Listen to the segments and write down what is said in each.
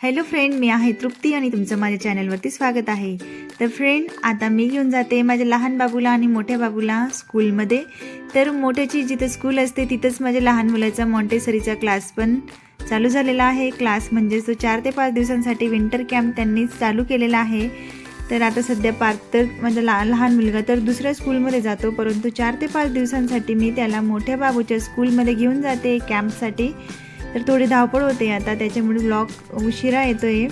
Hello friend मी आहे तृप्ती आणि तुमचं माझ्या चॅनलवरती स्वागत आहे. तर फ्रेंड आता मी घेऊन जाते माझ्या लहान बाबूला आणि मोठ्या बाबूला स्कूलमध्ये तर मोठ्याची जिथं स्कूल असते तिथंच माझ्या लहान मुलाचा मॉन्टेसरीचा क्लास पण चालू झालेला आहे. क्लास म्हणजे तो चार ते पाच दिवसांसाठी विंटर कॅम्प त्यांनी चालू केलेला आहे. तर आता सध्या पार्थ तर माझा ला लहान मुलगा तर दुसऱ्या स्कूलमध्ये जातो परंतु चार ते पाच दिवसांसाठी मी त्याला मोठ्या बाबूच्या स्कूलमध्ये घेऊन जाते कॅम्पसाठी तर थोडी धावपळ होते आता त्याच्यामुळे ब्लॉग उशिरा येतोय.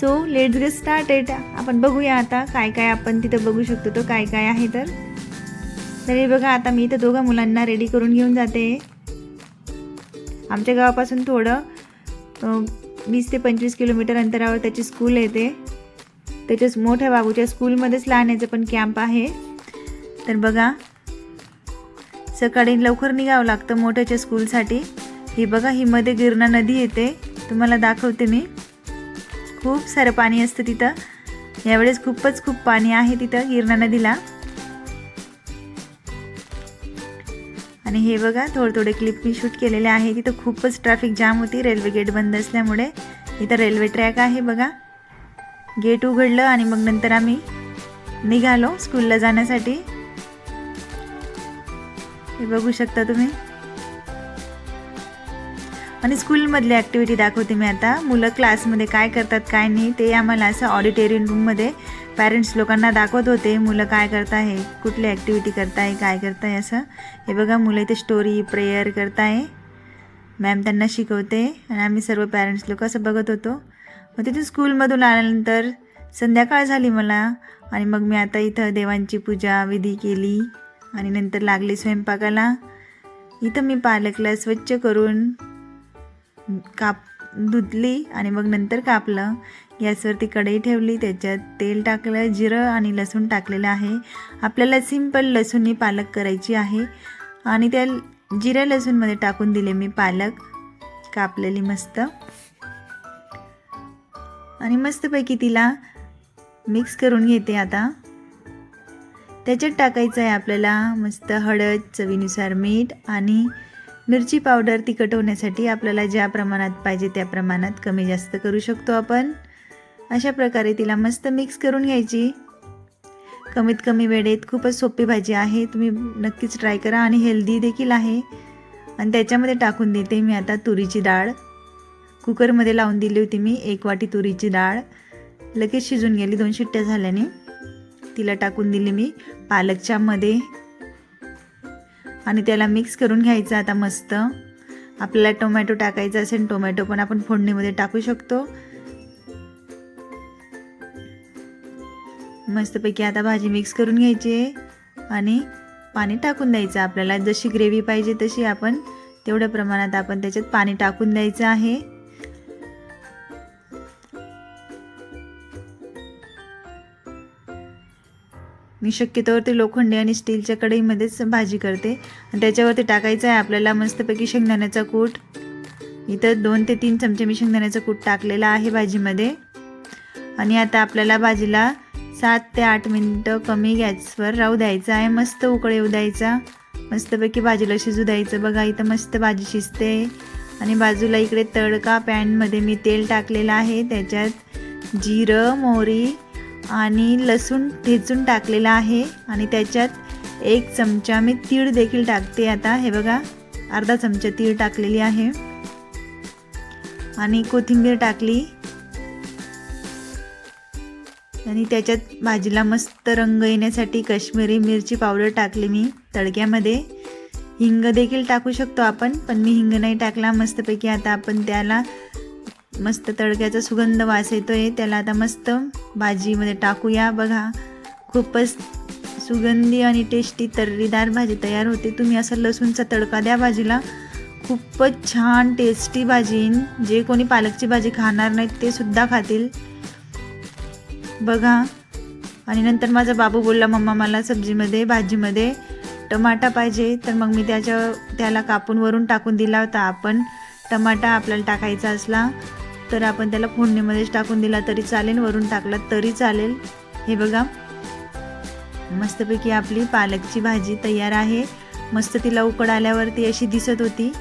सो लेट्स गेट स्टार्टेड आपण बघूया आता काय काय आपण तिथं बघू शकतो तो काय काय आहे तर. तर हे बघा आता मी इथं दोघा मुलांना रेडी करून घेऊन जाते. आमच्या गावापासून थोडं वीस ते पंचवीस किलोमीटर अंतरावर त्याची स्कूल येते. त्याच्याच मोठ्या बाबूच्या स्कूलमध्येच लहान याचं पण कॅम्प आहे. तर बघा सकाळी लवकर निघावं लागतं मोठ्याच्या स्कूलसाठी ही बघा ही मध्ये गिरणा नदी येते. तुम्हाला दाखवते मी. खूप सारं पाणी असतं तिथं. यावेळेस खूपच खूप पाणी आहे तिथं गिरणा नदीला. आणि हे बघा थोडे थोडे क्लिप मी शूट केलेले आहे. तिथं खूपच ट्रॅफिक जाम होती रेल्वे गेट बंद असल्यामुळे. इथं रेल्वे ट्रॅक आहे बघा. गेट उघडलं आणि मग नंतर आम्ही निघालो स्कूलला जाण्यासाठी. हे बघू शकता तुम्ही. आणि स्कूलमधली ॲक्टिव्हिटी दाखवते मी आता. मुलं क्लासमध्ये काय करतात काय नाही ते आम्हाला असं ऑडिटोरियम रूममध्ये पॅरेंट्स लोकांना दाखवत होते मुलं काय करताय कुठली ॲक्टिव्हिटी करताय काय करताय असं. हे बघा मुलं इथे स्टोरी प्रेयर करताय. मॅम त्यांना शिकवते आणि आम्ही सर्व पॅरेंट्स लोक असं बघत होतो. मग तिथून स्कूलमधून आल्यानंतर संध्याकाळ झाली मला आणि मग मी आता इथं देवांची पूजा विधी केली आणि नंतर लागली स्वयंपाकाला. इथं मी पालकला स्वच्छ करून काप धुतली आणि मग नंतर कापलं. गॅसवरती कढई ठेवली त्याच्यात तेल टाकलं जिरं आणि लसूण टाकलेलं आहे. आपल्याला सिंपल लसूणनी पालक करायची आहे. आणि त्या जिऱ्या लसूणमध्ये टाकून दिले मी पालक. कापलेली मस्त. आणि मस्तपैकी तिला मिक्स करून घेते आता. त्याच्यात टाकायचं आहे आपल्याला मस्त हळद चवीनुसार मीठ आणि मिरची पावडर तिखट होण्यासाठी आपल्याला ज्या प्रमाणात पाहिजे त्या प्रमाणात कमी जास्त करू शकतो आपण. अशा प्रकारे तिला मस्त मिक्स करून घ्यायची. कमीत कमी वेळेत खूपच सोपी भाजी आहे. तुम्ही नक्कीच ट्राय करा आणि हेल्दी देखील आहे. आणि त्याच्यामध्ये टाकून देते मी आता तुरीची डाळ. कुकरमध्ये लावून दिली होती मी एक वाटी तुरीची डाळ. लगेच शिजून गेली दोन शिट्ट्या झाल्याने. तिला टाकून दिली मी. पालकच्यामध्ये आणि त्याला मिक्स करून घ्यायचं आता मस्त. आपल्याला टोमॅटो टाकायचा असेल टोमॅटो पण आपण फोडणीमध्ये टाकू शकतो. मस्तपैकी आता भाजी मिक्स करून घ्यायची आहे. आणि पाणी टाकून द्यायचं आपल्याला. जशी ग्रेव्ही पाहिजे तशी आपण तेवढ्या प्रमाणात आपण त्याच्यात पाणी टाकून द्यायचं आहे. मी शक्यतोवर ते लोखंडी आणि स्टीलच्या कढईमध्येच भाजी करते. आणि त्याच्यावरती टाकायचं आहे आपल्याला मस्तपैकी शेंगदाण्याचा कूट. इथं दोन ते तीन चमचे मी शेंगदाण्याचा कूट टाकलेला आहे भाजीमध्ये. आणि आता आपल्याला भाजीला सात ते आठ मिनटं कमी गॅसवर राहू द्यायचं आहे. मस्त उकळ येऊ द्यायचा. मस्तपैकी भाजीला शिजू द्यायचं. बघा इथं मस्त भाजी शिजते. आणि बाजूला इकडे तडका पॅनमध्ये मी तेल टाकलेलं आहे. त्याच्यात जिरं मोहरी आणि लसूण ठेचून टाकलेला आहे आणि त्याच्यात एक चमचा मी तीळ देखील टाकते आता. हे बघा अर्धा चमचा तीळ टाकलेली आहे. आणि कोथिंबीर टाकली. आणि त्याच्यात भाजीला मस्त रंग येण्यासाठी काश्मीरी मिरची पावडर टाकली मी तडक्यामध्ये. हिंग देखील टाकू शकतो आपण पण मी हिंग नाही टाकला. मस्तपैकी आता आपण त्याला मस्त तडक्याचा सुगंध वास येतोय. त्याला आता मस्त भाजीमध्ये टाकूया. बघा खूपच सुगंधी आणि टेस्टी तर्रीदार भाजी तयार होते. तुम्ही असं लसूणचा तडका द्या भाजीला. खूपच छान टेस्टी भाजी. जे कोणी पालकची भाजी खाणार नाहीत ते सुद्धा खातील. बघा आणि नंतर माझा बाबू बोलला मम्मा मला सब्जीमध्ये भाजीमध्ये टमाटा पाहिजे. तर मग मी त्याच्या त्याला कापून वरून टाकून दिला होता. आपण टमाटा आपल्याला टाकायचा असला तर आपण त्याला फोडणीमध्येच टाकून दिला तरी चालेल वरून टाकला तरी चालेल. हे बघा. मस्तपैकी आपली पालकची भाजी तयार आहे. मस्त तिला उकड आल्यावरती अशी दिसत होती.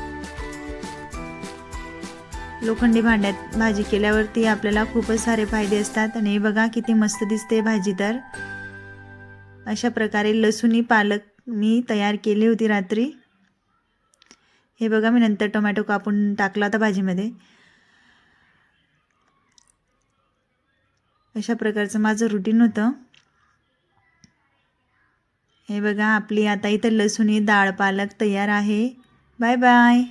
लोखंडी भांड्यात भाजी केल्यावरती आपल्याला खूपच सारे फायदे असतात. आणि हे बघा किती मस्त दिसते भाजी तर. अशा प्रकारे लसूणी पालक मी तयार केली होती रात्री. हे बघा मी नंतर टोमॅटो कापून टाकला होता भाजीमध्ये. अशा प्रकारचं माझं रुटीन होतं. हे बघा आपली आता इथं लसूणी डाळ पालक तयार आहे. Bye bye